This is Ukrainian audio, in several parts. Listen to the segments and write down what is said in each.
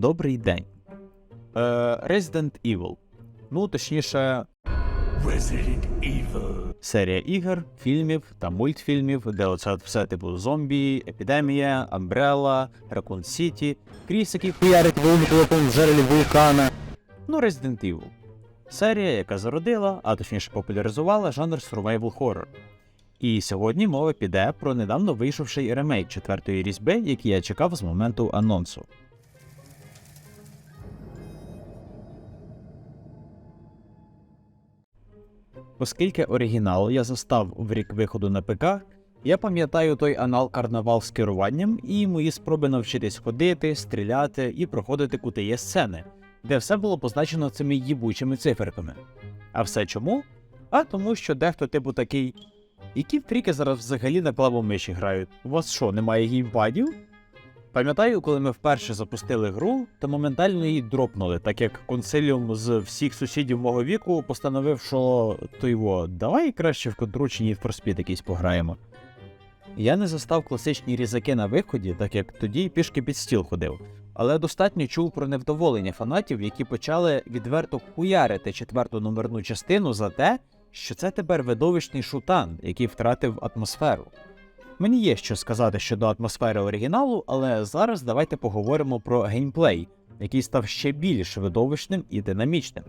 Добрий день. Е, Resident Evil. Ну, точніше, Resident Evil. серія ігор, фільмів та мультфільмів, де оце все типу зомбі, епідемія, Umbrella, Raccoon City, Кріс, який хуярить вуликом в джерелі вулкана. Ну, Resident Evil. Серія, яка зародила, а точніше популяризувала жанр survival horror. І сьогодні мова піде про недавно вийшовший ремейк четвертої різьби, який я чекав з моменту анонсу. Оскільки оригінал я застав в рік виходу на ПК, я пам'ятаю той анал карнавал з керуванням і мої спроби навчитись ходити, стріляти і проходити кутиє сцени, де все було позначено цими їбучими циферками. А все чому? А тому, що дехто типу такий. Які в тріки зараз взагалі на клавомиші грають? У вас що, немає геймпадів? Пам'ятаю, коли ми вперше запустили гру, то моментально її дропнули, так як консиліум з всіх сусідів мого віку постановив, що то його, давай краще в контру чи Need for Speed якийсь пограємо. Я не застав класичні різаки на виході, так як тоді пішки під стіл ходив, але достатньо чув про невдоволення фанатів, які почали відверто хуярити четверту номерну частину за те, що це тепер видовищний шутан, який втратив атмосферу. Мені є що сказати щодо атмосфери оригіналу, але зараз давайте поговоримо про геймплей, який став ще більш видовищним і динамічним.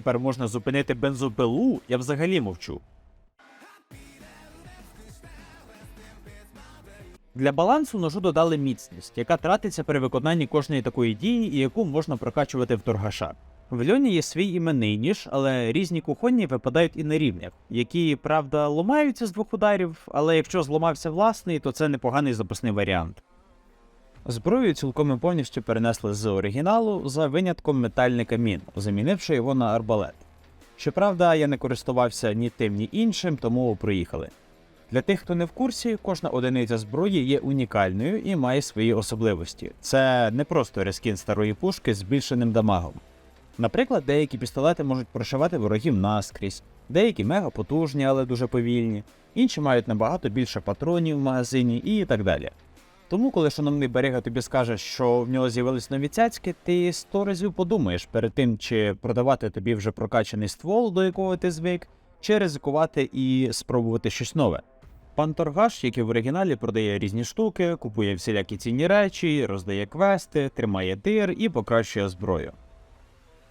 Тепер можна зупинити бензопилу, я взагалі мовчу. Для балансу ножу додали міцність, яка тратиться при виконанні кожної такої дії і яку можна прокачувати в торгаша. В льоні є свій іменний ніж, але різні кухонні випадають і на рівнях, які, правда, ломаються з двох ударів, але якщо зламався власний, то це непоганий запасний варіант. Зброю цілком і повністю перенесли з оригіналу за винятком метальника мін, замінивши його на арбалет. Щоправда, я не користувався ні тим, ні іншим, тому проїхали. Для тих, хто не в курсі, кожна одиниця зброї є унікальною і має свої особливості. Це не просто рескін старої пушки з збільшеним дамагом. Наприклад, деякі пістолети можуть прошивати ворогів наскрізь, деякі мега потужні, але дуже повільні, інші мають набагато більше патронів в магазині і так далі. Тому, коли шановний берега тобі скаже, що в нього з'явились нові цяцьки, ти сто разів подумаєш перед тим, чи продавати тобі вже прокачаний ствол, до якого ти звик, чи ризикувати і спробувати щось нове. Пан торгаш, який в оригіналі продає різні штуки, купує всілякі цінні речі, роздає квести, тримає тир і покращує зброю.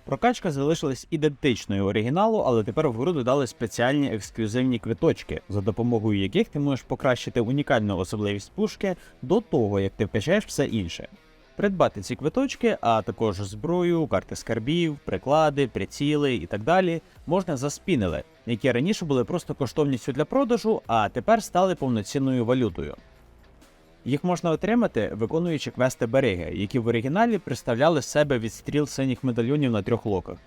Прокачка залишилась ідентичною оригіналу, але тепер в гру додали спеціальні ексклюзивні квиточки, за допомогою яких ти можеш покращити унікальну особливість пушки до того, як ти вкачаєш все інше. Придбати ці квиточки, а також зброю, карти скарбів, приклади, приціли і так далі, можна за спінели, які раніше були просто коштовністю для продажу, а тепер стали повноцінною валютою. Їх можна отримати, виконуючи квести береги, які в оригіналі представляли себе відстріл синіх медальйонів на трьох локах.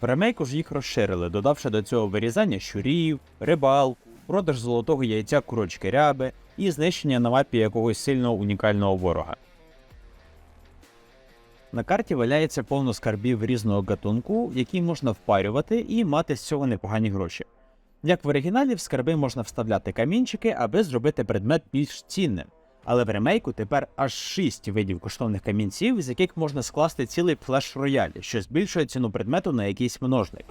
В ремейку ж їх розширили, додавши до цього вирізання щурів, рибалку, продаж золотого яйця курочки ряби і знищення на мапі якогось сильного унікального ворога. На карті валяється повно скарбів різного гатунку, які можна впарювати і мати з цього непогані гроші. Як в оригіналі, в скарби можна вставляти камінчики, аби зробити предмет більш цінним. Але в ремейку тепер аж 6 видів коштовних камінців, з яких можна скласти цілий флеш-рояль, що збільшує ціну предмету на якийсь множник.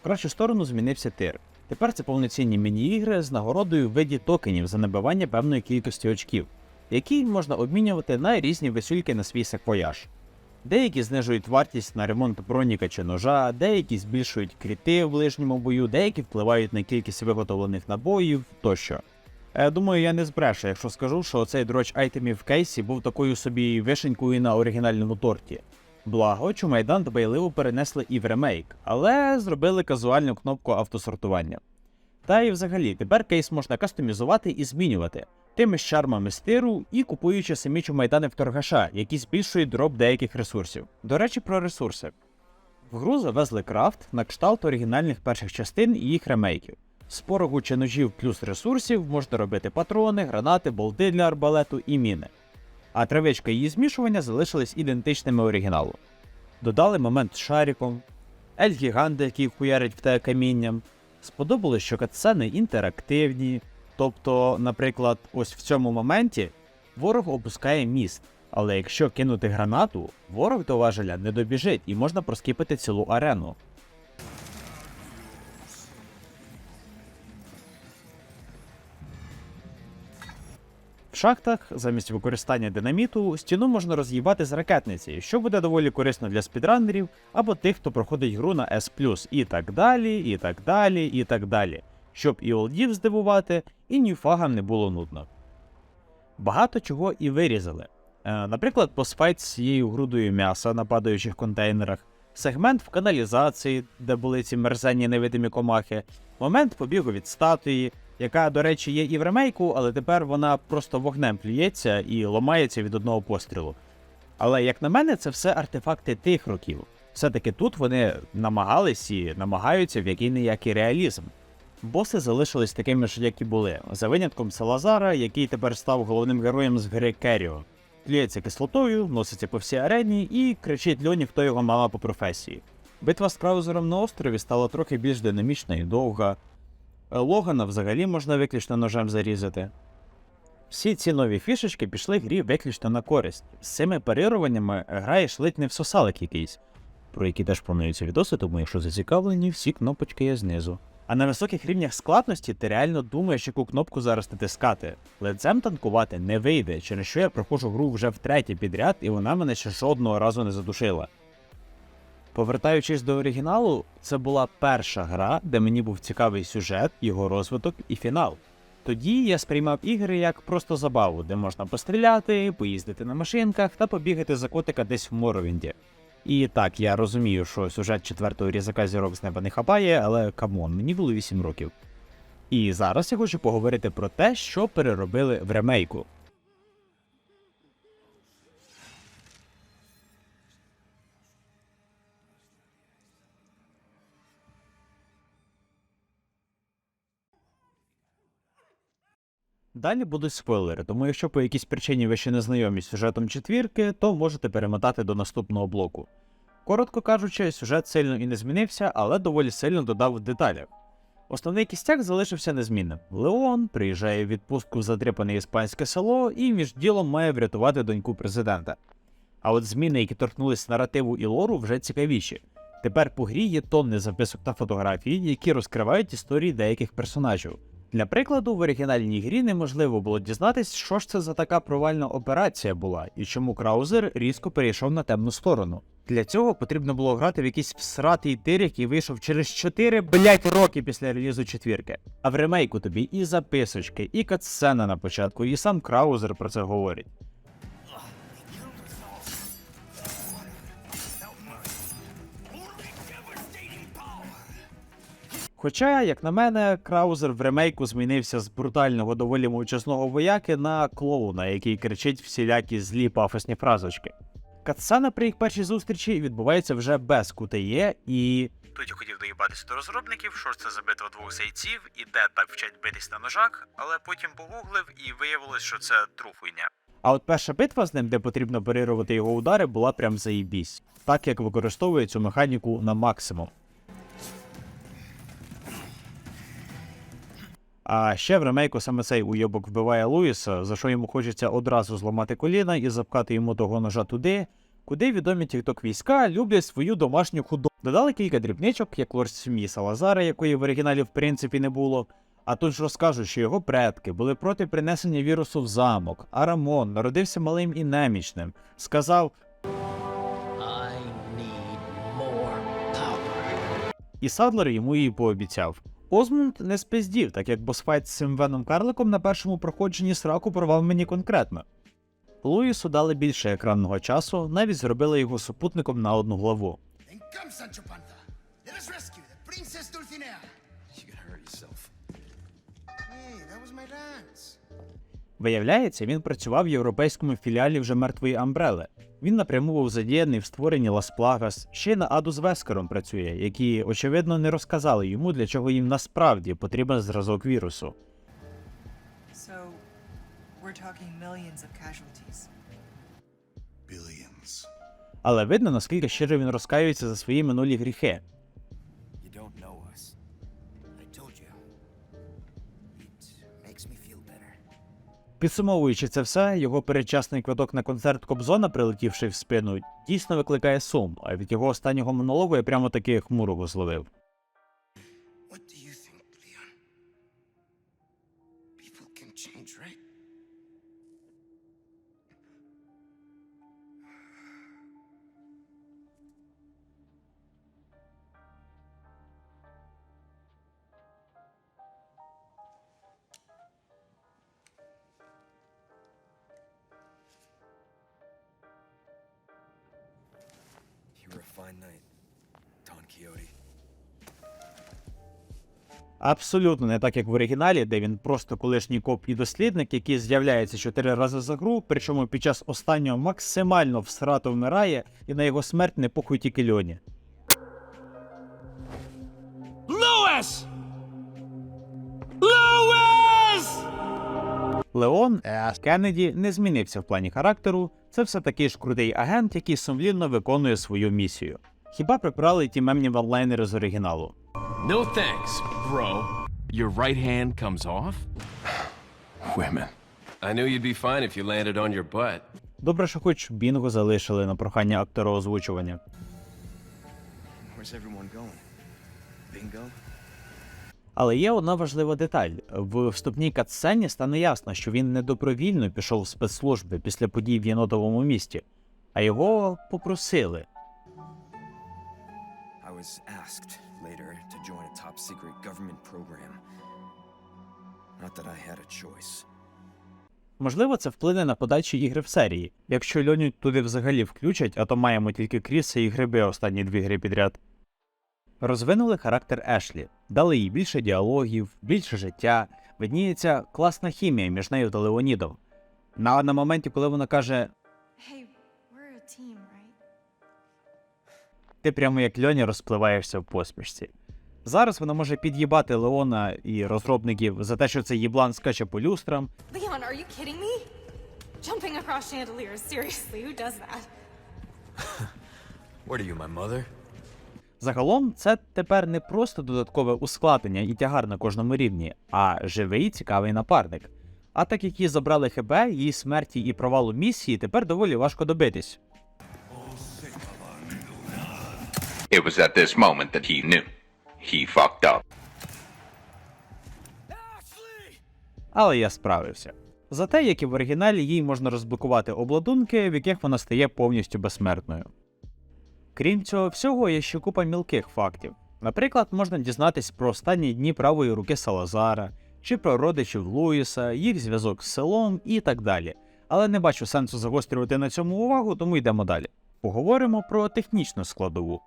В кращу сторону змінився тир. Тепер це повноцінні міні-ігри з нагородою в виді токенів за набивання певної кількості очків, які можна обмінювати на різні висюльки на свій саквояж. Деякі знижують вартість на ремонт броніка чи ножа, деякі збільшують кріти в ближньому бою, деякі впливають на кількість виготовлених набоїв тощо. Е, думаю, я не збрешу, якщо скажу, що цей дроч айтемів в кейсі був такою собі вишенькою на оригінальному торті. Благо, Чумайдан дбайливо перенесли і в ремейк, але зробили казуальну кнопку автосортування. Та і взагалі, тепер кейс можна кастомізувати і змінювати тими ж чармами стиру і купуючи самі чумайдани в торгаша, які збільшують дроп деяких ресурсів. До речі, про ресурси. В гру завезли крафт на кшталт оригінальних перших частин і їх ремейків. З порогу чи ножів плюс ресурсів можна робити патрони, гранати, болти для арбалету і міни. А травичка її змішування залишились ідентичними оригіналу. Додали момент з шариком, ель-гіганди, який хуярить в тебе камінням. Сподобалось, що катсцени інтерактивні. Тобто, наприклад, ось в цьому моменті ворог опускає міст, але якщо кинути гранату, ворог до важеля не добіжить і можна проскіпити цілу арену. Шахтах замість використання динаміту стіну можна роз'їбати з ракетниці, що буде доволі корисно для спідранерів або тих, хто проходить гру на S+, і так далі, і так далі, і так далі, щоб і олдів здивувати, і ньюфагам не було нудно. Багато чого і вирізали. Е, наприклад, постфайт з цією грудою м'яса на падаючих контейнерах, сегмент в каналізації, де були ці мерзенні невидимі комахи, момент побігу від статуї, яка, до речі, є і в ремейку, але тепер вона просто вогнем плюється і ломається від одного пострілу. Але, як на мене, це все артефакти тих років. Все-таки тут вони намагались і намагаються в який неякий реалізм. Боси залишились такими ж, як і були, за винятком Салазара, який тепер став головним героєм з гри Керіо. Тліється кислотою, носиться по всій арені і кричить Льоні, хто його мама по професії. Битва з Краузером на острові стала трохи більш динамічна і довга. Е, Логана взагалі можна виключно ножем зарізати. Всі ці нові фішечки пішли грі виключно на користь. З цими парируваннями граєш ледь не в сосалик якийсь, про які теж плануються відоси, тому якщо зацікавлені, всі кнопочки є знизу. А на високих рівнях складності ти реально думаєш, яку кнопку зараз натискати. Лицем танкувати не вийде, через що я проходжу гру вже втретє підряд, і вона мене ще жодного разу не задушила. Повертаючись до оригіналу, це була перша гра, де мені був цікавий сюжет, його розвиток і фінал. Тоді я сприймав ігри як просто забаву, де можна постріляти, поїздити на машинках та побігати за котика десь в Моровінді. І так, я розумію, що сюжет четвертого різака зірок з неба не хапає, але камон, мені було 8 років. І зараз я хочу поговорити про те, що переробили в ремейку. Далі будуть спойлери, тому якщо по якійсь причині ви ще не знайомі з сюжетом четвірки, то можете перемотати до наступного блоку. Коротко кажучи, сюжет сильно і не змінився, але доволі сильно додав в деталях. Основний кістяк залишився незмінним. Леон приїжджає в відпустку в задряпане іспанське село і між ділом має врятувати доньку президента. А от зміни, які торкнулись наративу і лору, вже цікавіші. Тепер по грі є тонни записок та фотографій, які розкривають історії деяких персонажів. Для прикладу, в оригінальній грі неможливо було дізнатись, що ж це за така провальна операція була і чому Краузер різко перейшов на темну сторону. Для цього потрібно було грати в якийсь всратий тир, який вийшов через 4 блять роки після релізу четвірки. А в ремейку тобі і записочки, і катсцена на початку, і сам Краузер про це говорить. Хоча, як на мене, Краузер в ремейку змінився з брутального доволі мовчазного вояки на клоуна, який кричить всілякі злі пафосні фразочки. Катсцена при їх першій зустрічі відбувається вже без QTE і. Тут я хотів доїбатися до розробників, що ж це за битва двох зайців, і де так вчать битись на ножах, але потім погуглив і виявилось, що це труфуйня. А от перша битва з ним, де потрібно парирувати його удари, була прям заїбісь, так як використовує цю механіку на максимум. А ще в ремейку саме цей уйобок вбиває Луїса, за що йому хочеться одразу зламати коліна і запкати йому того ножа туди, куди відомі тікток війська люблять свою домашню худобу. Додали кілька дрібничок, як лорд Смі Салазара, якої в оригіналі в принципі не було. А тут ж розкажуть, що його предки були проти принесення вірусу в замок, а Рамон народився малим і немічним. Сказав. I. І Садлер йому її пообіцяв. Озмунд не спиздів, так як босфайт з цим веном карликом на першому проходженні сраку порвав мені конкретно. Луїсу дали більше екранного часу, навіть зробили його супутником на одну главу. Виявляється, він працював в європейському філіалі вже мертвої Амбрели. Він напряму був задіяний в створенні Лас Плагас, ще й на Аду з Вескером працює, які, очевидно, не розказали йому, для чого їм насправді потрібен зразок вірусу. So, we're talking millions of casualties. Billions. Але видно, наскільки щиро він розкаюється за свої минулі гріхи. Підсумовуючи це все, його передчасний квиток на концерт Кобзона, прилетівши в спину, дійсно викликає сум, а від його останнього монологу я прямо таки хмурого зловив. Абсолютно не так, як в оригіналі, де він просто колишній коп і дослідник, який з'являється чотири рази за гру, причому під час останнього максимально всрато вмирає, і на його смерть не похуй тільки льоні. Louis! Louis! Леон Кеннеді не змінився в плані характеру. Це все такий ж крутий агент, який сумлінно виконує свою місію. Хіба прибрали ті мемні ванлайнери з оригіналу? No thanks, bro. Your right hand comes off? Women. I knew you'd be fine if you landed on your butt. Добре, що хоч Бінго залишили на прохання актора озвучування. Where's everyone going? Bingo? Але є одна важлива деталь: в вступній катсцені стане ясно, що він не добровільно пішов в спецслужби після подій в єнотовому місті, а його попросили. I was asked later to join a top secret government program. Not that I had a choice. Можливо, це вплине на подальші ігри в серії. Якщо Льоню туди взагалі включать, а то маємо тільки Кріса і гриби останні дві гри підряд. Розвинули характер Ешлі, дали їй більше діалогів, більше життя, видніється класна хімія між нею та Леонідом. На, на моменті, коли вона каже: ти прямо як Льоня розпливаєшся в посмішці. Зараз вона може під'їбати Леона і розробників за те, що цей їблан скаче по люстрам, Leon, are you kidding me? Jumping across chandeliers, seriously, who does that? What are you, my mother? Загалом, це тепер не просто додаткове ускладнення і тягар на кожному рівні, а живий цікавий напарник. А так як її забрали ХБ, її смерті і провалу місії тепер доволі важко добитись. It was at this moment that he knew. He fucked up. Але я справився. Зате, як і в оригіналі, їй можна розблокувати обладунки, в яких вона стає повністю безсмертною. Крім цього всього, є ще купа мілких фактів. Наприклад, можна дізнатись про останні дні правої руки Салазара, чи про родичів Луїса, їх зв'язок з селом і так далі. Але не бачу сенсу загострювати на цьому увагу, тому йдемо далі. Поговоримо про технічну складову.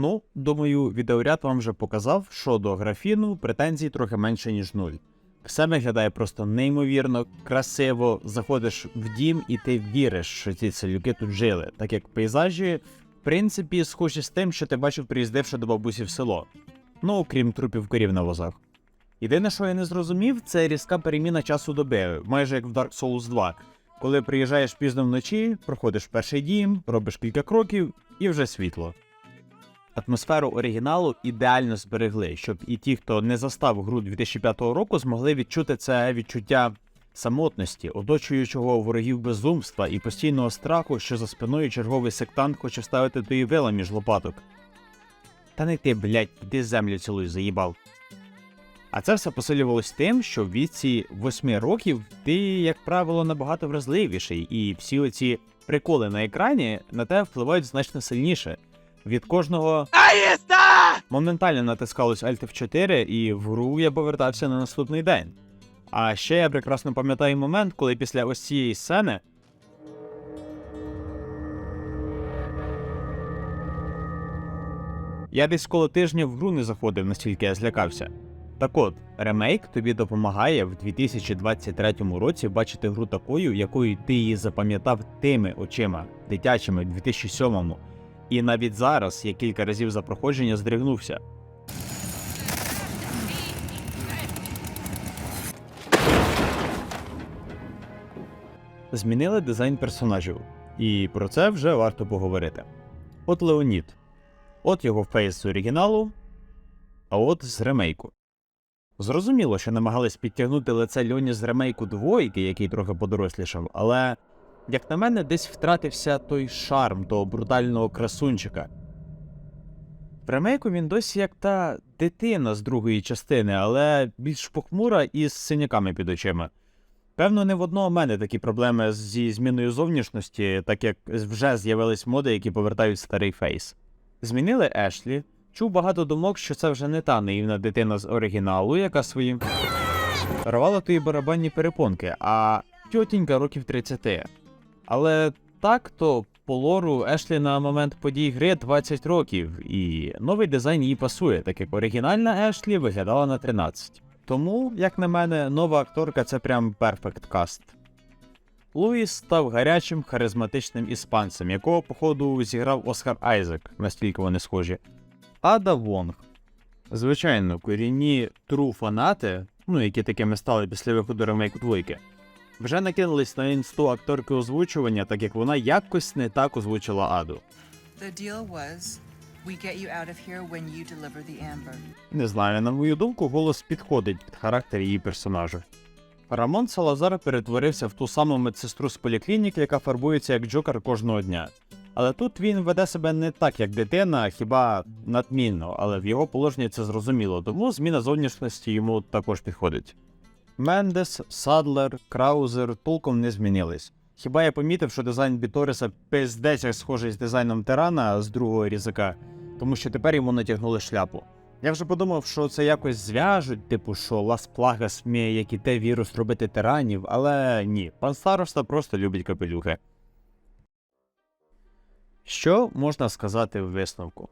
Ну, думаю, відеоряд вам вже показав, що до графіну претензій трохи менше, ніж нуль. Все виглядає просто неймовірно, красиво. Заходиш в дім і ти віриш, що ці селюки тут жили, так як пейзажі, в принципі, схожі з тим, що ти бачив, приїздивши до бабусі в село. Ну, окрім трупів корів на возах. Єдине, що я не зрозумів, це різка переміна часу доби, майже як в Dark Souls 2. Коли приїжджаєш пізно вночі, проходиш перший дім, робиш кілька кроків і вже світло. Атмосферу оригіналу ідеально зберегли, щоб і ті, хто не застав гру 2005 року, змогли відчути це відчуття самотності, оточуючого ворогів безумства і постійного страху, що за спиною черговий сектант хоче вставити твої вила між лопаток. Та не ти, блядь, іди землю цілуй, заїбав. А це все посилювалось тим, що в віці 8 років ти, як правило, набагато вразливіший, і всі оці приколи на екрані на тебе впливають значно сильніше. Від кожного моментально натискалось Alt F4 і в гру я повертався на наступний день. А ще я прекрасно пам'ятаю момент, коли після ось цієї сцени Я десь коло тижня в гру не заходив, настільки я злякався. Так от, ремейк тобі допомагає в 2023 році бачити гру такою, якою ти її запам'ятав тими очима, дитячими в 2007-му. І навіть зараз я кілька разів за проходження здригнувся. Змінили дизайн персонажів, і про це вже варто поговорити. От Леонід. От його фейс з оригіналу, а от з ремейку. Зрозуміло, що намагались підтягнути лице Льоні з ремейку двойки, який трохи подорослішав, але, як на мене, десь втратився той шарм того брутального красунчика. В ремейку він досі як та дитина з другої частини, але більш похмура і з синяками під очима. Певно, не в одного мене такі проблеми зі зміною зовнішності, так як вже з'явились моди, які повертають старий фейс. Змінили Ешлі. Чув багато думок, що це вже не та наївна дитина з оригіналу, яка своїм рвала тої барабанні перепонки, а тьотінька років 30. Але так то по лору Ешлі на момент подій гри 20 років, і новий дизайн їй пасує, так як оригінальна Ешлі виглядала на 13. Тому, як на мене, нова акторка це прям перфект каст. Луїс став гарячим, харизматичним іспанцем, якого, походу, зіграв Оскар Айзек, настільки вони схожі. Ада Вонг. Звичайно, корінні тру фанати, ну які такими стали після виходу ремейку двойки, вже накинулись на інсту акторки озвучування, так як вона якось не так озвучила Аду. The deal was we get you out of here when you deliver the amber. Не знаю, на мою думку, голос підходить під характер її персонажа. Рамон Салазар перетворився в ту саму медсестру з поліклініки, яка фарбується як Джокер кожного дня. Але тут він веде себе не так, як дитина, а хіба надмінно, але в його положенні це зрозуміло, тому зміна зовнішності йому також підходить. Мендес, Садлер, Краузер толком не змінились. Хіба я помітив, що дизайн Біториса пиздець як схожий з дизайном Тирана з другого різака, тому що тепер йому натягнули шляпу. Я вже подумав, що це якось зв'яжуть, типу, що Лас Плагас вміє як і те вірус робити тиранів, але ні, пан староста просто любить капелюхи. Що можна сказати в висновку?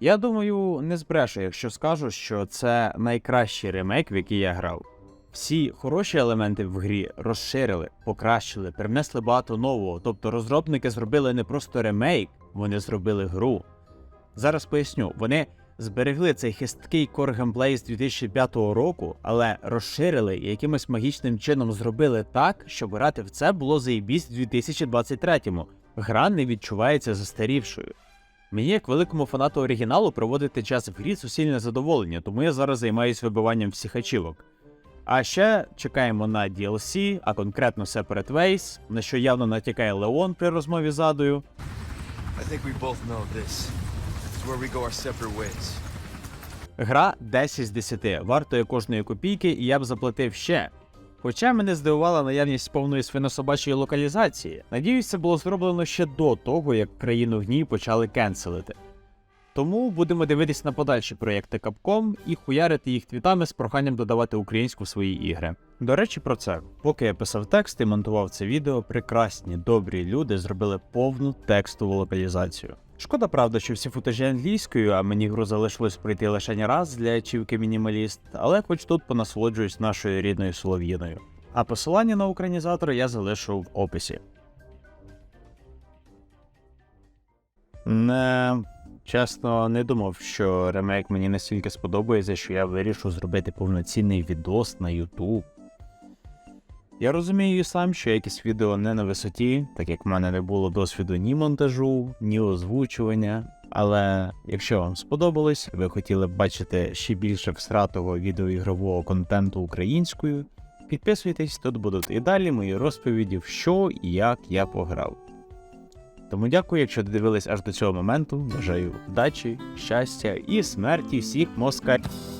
Я думаю, не збрешу, якщо скажу, що це найкращий ремейк, в який я грав. Всі хороші елементи в грі розширили, покращили, привнесли багато нового. Тобто розробники зробили не просто ремейк, вони зробили гру. Зараз поясню, вони зберегли цей хисткий кор геймплей з 2005 року, але розширили і якимось магічним чином зробили так, щоб грати в це було заєбісь в 2023-му. Гра не відчувається застарівшою. Мені, як великому фанату оригіналу, проводити час в грі суцільне задоволення, тому я зараз займаюся вибиванням всіх ачівок. А ще чекаємо на DLC, а конкретно Separate Ways, на що явно натякає Леон при розмові з Адою. Гра 10 з 10, вартує кожної копійки, і я б заплатив ще. Хоча мене здивувала наявність повної свинособачої локалізації, надіюсь, це було зроблено ще до того, як країну гній почали кенселити. Тому будемо дивитись на подальші проєкти Capcom і хуярити їх твітами з проханням додавати українську в свої ігри. До речі, про це, поки я писав текст і монтував це відео, прекрасні добрі люди зробили повну текстову локалізацію. Шкода, правда, що всі футажі англійською, а мені гру залишилось пройти лише раз для ачівки мінімаліст, але хоч тут понасолоджуюсь нашою рідною солов'їною. А посилання на українізатора я залишу в описі. Не, чесно, не думав, що ремейк мені настільки сподобається, що я вирішу зробити повноцінний відос на YouTube. Я розумію сам, що якісь відео не на висоті, так як в мене не було досвіду ні монтажу, ні озвучування. Але якщо вам сподобалось, ви хотіли б бачити ще більше всратого відеоігрового контенту українською, підписуйтесь, тут будуть і далі мої розповіді, в що і як я пограв. Тому дякую, якщо додивились аж до цього моменту. Бажаю вдачі, щастя і смерті всіх москалів.